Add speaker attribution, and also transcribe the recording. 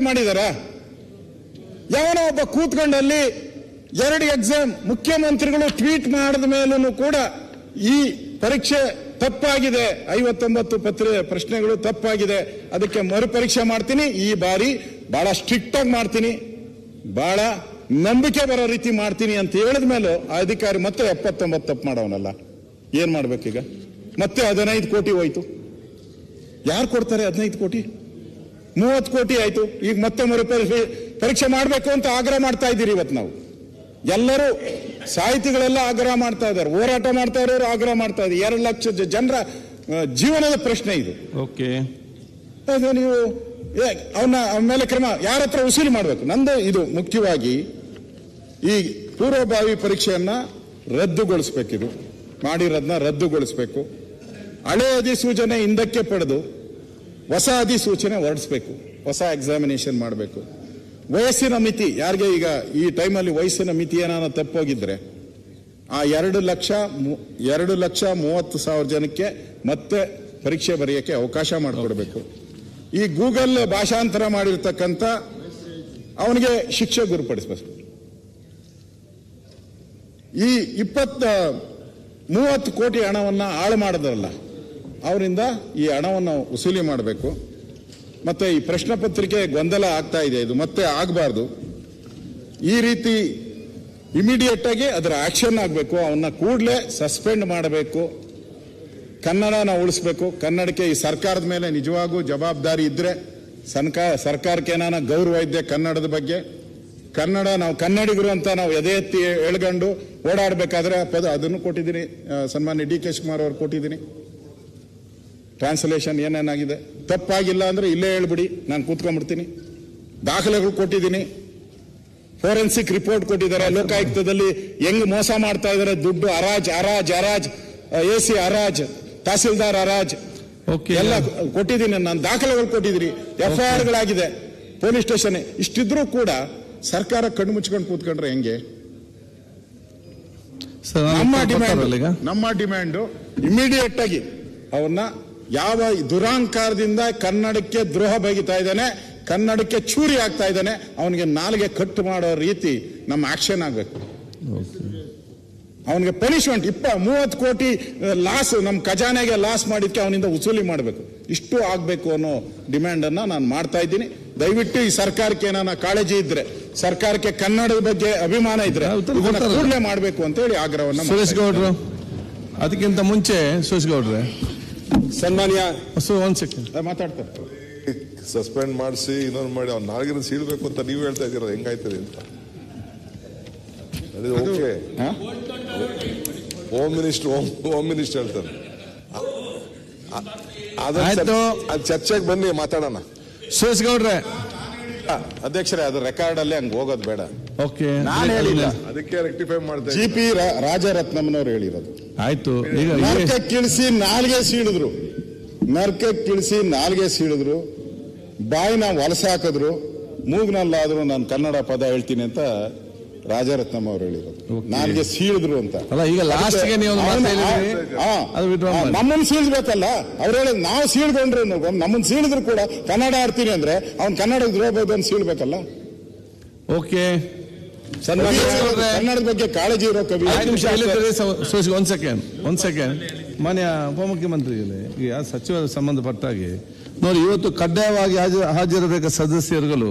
Speaker 1: ಮಾಡಿದಾರ? ಯಾವನೋ ಒಬ್ಬ ಕೂತ್ಕೊಂಡಲ್ಲಿ ಎರಡು ಎಕ್ಸಾಮ್ ಮುಖ್ಯಮಂತ್ರಿಗಳು ಟ್ವೀಟ್ ಮಾಡಿದ ಮೇಲೂ ಕೂಡ ಈ ಪರೀಕ್ಷೆ ತಪ್ಪಾಗಿದೆ. ಐವತ್ತೊಂಬತ್ತು ಪತ್ರಿಕೆ ಪ್ರಶ್ನೆಗಳು ತಪ್ಪಾಗಿದೆ. ಅದಕ್ಕೆ ಮರುಪರೀಕ್ಷೆ ಮಾಡ್ತೀನಿ. ಈ ಬಾರಿ ಬಹಳ ಸ್ಟ್ರಿಕ್ಟ್ ಆಗಿ ಮಾಡ್ತೀನಿ. ಬಹಳ ನಂಬಿಕೆ ಬರೋ ರೀತಿ ಮಾಡ್ತೀನಿ ಅಂತ ಹೇಳಿದ ಮೇಲೆ ಅಧಿಕಾರಿ ಮತ್ತೆ ಎಪ್ಪತ್ತೊಂಬತ್ತು ತಪ್ಪು ಮಾಡೋನಲ್ಲ ಏನ್ ಮಾಡ್ಬೇಕೀಗ? ಮತ್ತೆ ಹದಿನೈದು ಕೋಟಿ ಹೋಯ್ತು. ಯಾರು ಕೊಡ್ತಾರೆ ಹದಿನೈದು ಕೋಟಿ? ಮೂವತ್ತು ಕೋಟಿ ಆಯ್ತು. ಈಗ ಮತ್ತೆ ಮರು ಪರೀಕ್ಷೆ ಮಾಡಬೇಕು ಅಂತ ಆಗ್ರಹ ಮಾಡ್ತಾ ಇದ್ದೀರಿ ಇವತ್ತು ನಾವು. ಎಲ್ಲರೂ ಸಾಹಿತಿಗಳೆಲ್ಲ ಆಗ್ರಹ ಮಾಡ್ತಾ ಇದ್ದಾರೆ. ಹೋರಾಟ ಮಾಡ್ತಾ ಇರೋರು ಆಗ್ರಹ ಮಾಡ್ತಾ ಇದ್ದಾರೆ. ಎರಡು ಲಕ್ಷ ಜನರ ಜೀವನದ ಪ್ರಶ್ನೆ ಇದು.
Speaker 2: ಓಕೆ.
Speaker 1: ಅದು ನೀವು ಅವನ ಅವನ ಮೇಲೆ ಕ್ರಮ ಯಾರ ಹತ್ರ ವಸೂಲಿ ಮಾಡಬೇಕು? ನಂದು ಇದು ಮುಖ್ಯವಾಗಿ ಈ ಪೂರ್ವಭಾವಿ ಪರೀಕ್ಷೆಯನ್ನ ರದ್ದುಗೊಳಿಸ್ಬೇಕಿದು. ಮಾಡಿರೋದನ್ನ ರದ್ದುಗೊಳಿಸ್ಬೇಕು. ಹಳೆ ಅಧಿಸೂಚನೆ ಹಿಂದಕ್ಕೆ ಪಡೆದು ಹೊಸ ಅಧಿಸೂಚನೆ ಹೊರಡಿಸ್ಬೇಕು, ಹೊಸ ಎಕ್ಸಾಮಿನೇಷನ್ ಮಾಡಬೇಕು. ವಯಸ್ಸಿನ ಮಿತಿ, ಯಾರಿಗೆ ಈಗ ಈ ಟೈಮಲ್ಲಿ ವಯಸ್ಸಿನ ಮಿತಿ ಏನಾನ ತಪ್ಪೋಗಿದ್ರೆ, ಆ ಎರಡು ಲಕ್ಷ ಎರಡು ಲಕ್ಷ ಮೂವತ್ತು ಸಾವಿರ ಜನಕ್ಕೆ ಮತ್ತೆ ಪರೀಕ್ಷೆ ಬರೆಯೋಕ್ಕೆ ಅವಕಾಶ ಮಾಡಿಕೊಡ್ಬೇಕು. ಈ ಗೂಗಲ್ ಭಾಷಾಂತರ ಮಾಡಿರ್ತಕ್ಕಂಥ ಅವನಿಗೆ ಶಿಕ್ಷೆ ಗುರುಪಡಿಸ್ಬೇಕು. ಈ ಇಪ್ಪತ್ತ ಮೂವತ್ತು ಕೋಟಿ ಹಣವನ್ನು ಹಾಳು ಮಾಡಿದ್ರಲ್ಲ ಅವರಿಂದ ಈ ಹಣವನ್ನು ವಸೂಲಿ ಮಾಡಬೇಕು. ಮತ್ತೆ ಈ ಪ್ರಶ್ನೆ ಪತ್ರಿಕೆ ಗೊಂದಲ ಆಗ್ತಾ ಇದೆ, ಇದು ಮತ್ತೆ ಆಗಬಾರ್ದು. ಈ ರೀತಿ ಇಮಿಡಿಯೇಟ್ ಆಗಿ ಅದರ ಆಕ್ಷನ್ ಆಗಬೇಕು, ಅವನ್ನ ಕೂಡಲೇ ಸಸ್ಪೆಂಡ್ ಮಾಡಬೇಕು. ಕನ್ನಡನ ಉಳಿಸ್ಬೇಕು. ಕನ್ನಡಕ್ಕೆ ಈ ಸರ್ಕಾರದ ಮೇಲೆ ನಿಜವಾಗೂ ಜವಾಬ್ದಾರಿ ಇದ್ರೆ ಸರ್ಕಾರ ಸರ್ಕಾರಕ್ಕೆ ಏನಾನ ಗೌರವ ಇದ್ದೆ ಕನ್ನಡದ ಬಗ್ಗೆ? ಕನ್ನಡ, ನಾವು ಕನ್ನಡಿಗರು ಅಂತ ನಾವು ಎದೆ ಎತ್ತಿ ಎಳ್ಗಂಡು ಓಡಾಡಬೇಕಾದ್ರೆ ಪದ, ಅದನ್ನು ಕೊಟ್ಟಿದ್ದೀನಿ ಸನ್ಮಾನ್ಯ ಡಿ ಕೆ ಶಿವಕುಮಾರ್ ಅವರು ಕೊಟ್ಟಿದ್ದೀನಿ. ಟ್ರಾನ್ಸ್ಲೇಷನ್ ಏನೇನಾಗಿದೆ? ತಪ್ಪಾಗಿಲ್ಲ ಅಂದ್ರೆ ಇಲ್ಲೇ ಹೇಳ್ಬಿಡಿ ನಾನು ಕೂತ್ಕೊಂಡ್ಬಿಡ್ತೀನಿ. ದಾಖಲೆಗಳು ಕೊಟ್ಟಿದ್ದೀನಿ. ಫೋರೆನ್ಸಿಕ್ ರಿಪೋರ್ಟ್ ಕೊಟ್ಟಿದ್ದಾರೆ. ಲೋಕಾಯುಕ್ತದಲ್ಲಿ ಹೆಂಗ್ ಮೋಸ ಮಾಡ್ತಾ ಇದ್ದಾರೆ? ದುಡ್ಡು ಅರಾಜ್ ಅರಾಜ್ ಅರಾಜ್ ಎ ಸಿ ಅರಾಜ್ ತಹಸೀಲ್ದಾರ್ ಅರಾಜ್
Speaker 2: ಓಕೆ
Speaker 1: ಎಲ್ಲ ಕೊಟ್ಟಿದ್ದೀನಿ. ನಾನು ದಾಖಲೆಗಳು ಕೊಟ್ಟಿದ್ದೀನಿ. ಎಫ್ ಐ ಆರ್ಗಳಾಗಿದೆ ಪೊಲೀಸ್ ಸ್ಟೇಷನ್ ಇಷ್ಟಿದ್ರೂ ಕೂಡ ಸರ್ಕಾರ ಕಣ್ಣು ಮುಚ್ಕೊಂಡು ಕೂತ್ಕೊಂಡ್ರೆ ಹೆಂಗೆ? ನಮ್ಮ ಡಿಮ್ಯಾಂಡ್ ನಮ್ಮ ಡಿಮ್ಯಾಂಡ್ ಇಮಿಡಿಯೇಟ್ ಆಗಿ ಅವನ್ನ ಯಾವ ದುರಾಂಕಾರದಿಂದ ಕನ್ನಡಕ್ಕೆ ದ್ರೋಹ ಬಗಿತಾ ಇದ್ದಾನೆ ಕನ್ನಡಕ್ಕೆ ಚೂರಿ ಆಗ್ತಾ ಇದ್ದಾನೆ ಅವನಿಗೆ ನಾಲಿಗೆ ಕಟ್ಟು ಮಾಡೋ ರೀತಿ ನಮ್ಮ ಆಕ್ಷನ್ ಆಗಬೇಕು. ಅವನಿಗೆ ಪನಿಷ್ಮೆಂಟ್ ಇಪ್ಪ ಮೂವತ್ತು ಕೋಟಿ ಲಾಸ್ ನಮ್ಮ ಖಜಾನೆಗೆ ಲಾಸ್ ಮಾಡಿದ್ಕೆ ಅವನಿಂದ ವಸೂಲಿ ಮಾಡಬೇಕು. ಇಷ್ಟು ಆಗಬೇಕು ಅನ್ನೋ ಡಿಮ್ಯಾಂಡ್ ಅನ್ನ ನಾನು ಮಾಡ್ತಾ ಇದ್ದೀನಿ. ದಯವಿಟ್ಟು ಈ ಸರ್ಕಾರಕ್ಕೆ ಏನಾನ ಕಾಳಜಿ ಇದ್ರೆ ಸರ್ಕಾರಕ್ಕೆ ಕನ್ನಡದ ಬಗ್ಗೆ ಅಭಿಮಾನ ಇದ್ರೆ ಕೂಡಲೇ ಮಾಡಬೇಕು ಅಂತ ಹೇಳಿ ಆಗ್ರಹವನ್ನು
Speaker 2: ಸುರೇಶ್ ಗೌಡ್ರು ಅದಕ್ಕಿಂತ ಮುಂಚೆ ಸುರೇಶ್ ಗೌಡ್ರೆ
Speaker 3: ಸನ್ಮಾನ್ಯ
Speaker 2: ಸೊ ಒಂದ್ ಸೆಕೆಂಡ್.
Speaker 1: ಮಾತಾಡ್ತಾರೆ
Speaker 4: ಸಸ್ಪೆಂಡ್ ಮಾಡಿಸಿ ಇನ್ನೊಂದು ಮಾಡಿ ಅವ್ನ ನಾಲ್ಗಿನ ಸೀಳ್ಬೇಕು ಅಂತ ನೀವು ಹೇಳ್ತಾ ಇದ್ದೀರ ಹೆಂಗಾಯ್ತದೆ ಅಂತ ಅದು ಓಕೆ
Speaker 1: ಹಾ?
Speaker 4: Home minister home home minister ಹೇಳ್ತಾರೆ. ಅದ್ ಚರ್ಚೆಗೆ ಬನ್ನಿ ಮಾತಾಡೋಣ
Speaker 2: ಸುರೇಶ್ ಗೌಡ್ರೆ
Speaker 1: ಅಧ್ಯಕ್ಷರೇ ಅದು ರೆಕಾರ್ಡ್ ಅಲ್ಲಿ ಹಂಗೆ ಹೋಗೋದು ಬೇಡ.
Speaker 2: ಓಕೆ.
Speaker 1: ನಾನು ಹೇಳಿಲ್ಲ.
Speaker 4: ಅದಕ್ಕೆ ರೆಕ್ಟಿಫೈ ಮಾಡ್ತಾ
Speaker 1: ಜಿ ಪಿ ರಾಜರತ್ನಮ್ಮನವ್ರು ಹೇಳಿರೋದು.
Speaker 2: ಆಯ್ತು. ಈಗ
Speaker 1: ನರ್ಕ ಕಿಳಿಸಿ ನಾಲ್ಗೆ ಸೀಳಿದ್ರು. ನರ್ಕ ಕಿಳಿಸಿ ನಾಲ್ಗೆ ಸೀಳಿದ್ರು. ಬಾಯಿನ ಹೊಲಸಾಕಿದ್ರು ಮೂಗ್ನಲ್ಲಾದ್ರೂ ನಾನು ಕನ್ನಡ ಪದ ಹೇಳ್ತೀನಿ ಅಂತ ರಾಜರತ್ನಮ್ಮ ಅವರು ಹೇಳಿರೋದು. ನನಗೆ ಸೀಳಿದ್ರು ಅಂತ.
Speaker 2: ಅಲ್ಲ ಈಗ ಲಾಸ್ಟ್ಗೆ ನೀವು
Speaker 1: ನಮ್ಮನ್ನು ಸೀಳ್ಬೇಕಲ್ಲ ಅವ್ರು ಹೇಳಿದ್ ನಾವು ಸೀಳ್ಕೊಂಡ್ರೆ ನಮ್ಮನ್ನು ಸೀಳಿದ್ರು ಕೂಡ ಕನ್ನಡ ಆಡ್ತೀನಿ ಅಂದ್ರೆ ಅವ್ನು ಕನ್ನಡ ದ್ರೋಹಬಹುದು ಅಂತ ಸೀಳ್ಬೇಕಲ್ಲ.
Speaker 2: ಓಕೆ.
Speaker 1: ಕನ್ನಡದ ಬಗ್ಗೆ ಕಾಳಜಿ ಇರೋ ಕವಿ
Speaker 2: ಒಂದ್ ಸೆಕೆಂಡ್ ಒಂದ್ ಸೆಕೆಂಡ್ ಮಾನ್ಯ ಉಪಮುಖ್ಯಮಂತ್ರಿಗಳೇ ಈಗ ಸಚಿವ ಸಂಬಂಧಪಟ್ಟಾಗಿ ನೋಡಿ ಇವತ್ತು ಕಡ್ಡಾಯವಾಗಿ ಹಾಜ- ಹಾಜರಿರಬೇಕಾದ ಸದಸ್ಯರುಗಳು